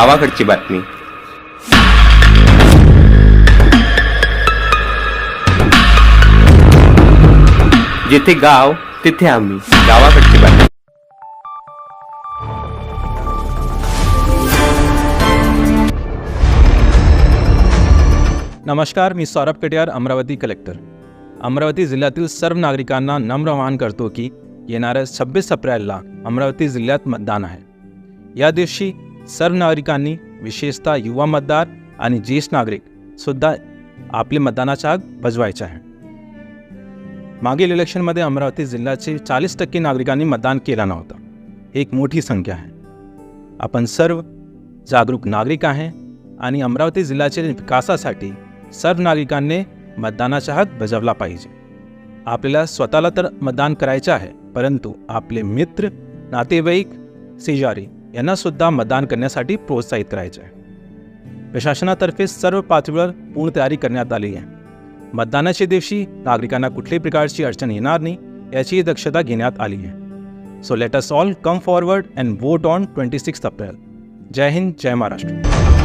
गावाकडची बातमी. जिथे गाव तिथे आम्ही. गावाकडची बातमी. नमस्कार मी सौरभ कटियार अमरावती कलेक्टर. अमरावती जिल्ह्यातील सर्व नागरिकांना नम्र आवाहन करतो की येणाऱ्या सव्वीस अप्रॅलला अमरावती जिल्ह्यात मतदान आहे. या दिवशी सर्व नागरिकांनी विशेषतः युवा मतदार आणि ज्येष्ठ नागरिक सुद्धा आपले मतदानाचा हक बजवायचा आहे. मागील इलेक्शनमध्ये अमरावती जिल्ह्याचे चाळीस टक्के नागरिकांनी मतदान केला नव्हतं. ही एक मोठी संख्या आहे. आपण सर्व जागरूक नागरिक आहे आणि अमरावती जिल्ह्याच्या विकासासाठी सर्व नागरिकांनी मतदानाचा हक बजावला पाहिजे. आपल्याला स्वतःला तर मतदान करायचं आहे परंतु आपले मित्र नातेवाईक शेजारी यांना सुद्धा मतदान करण्यासाठी प्रोत्साहित करायचे आहे प्रशासनातर्फे सर्व पातळीवर पूर्ण तयारी करण्यात आली आहे. मतदानाच्या दिवशी नागरिकांना कुठल्याही प्रकारची अडचण येणार नाही याचीही दक्षता घेण्यात आली आहे. So let us all come forward and vote on twenty six April Jai Hind Jai Maharashtra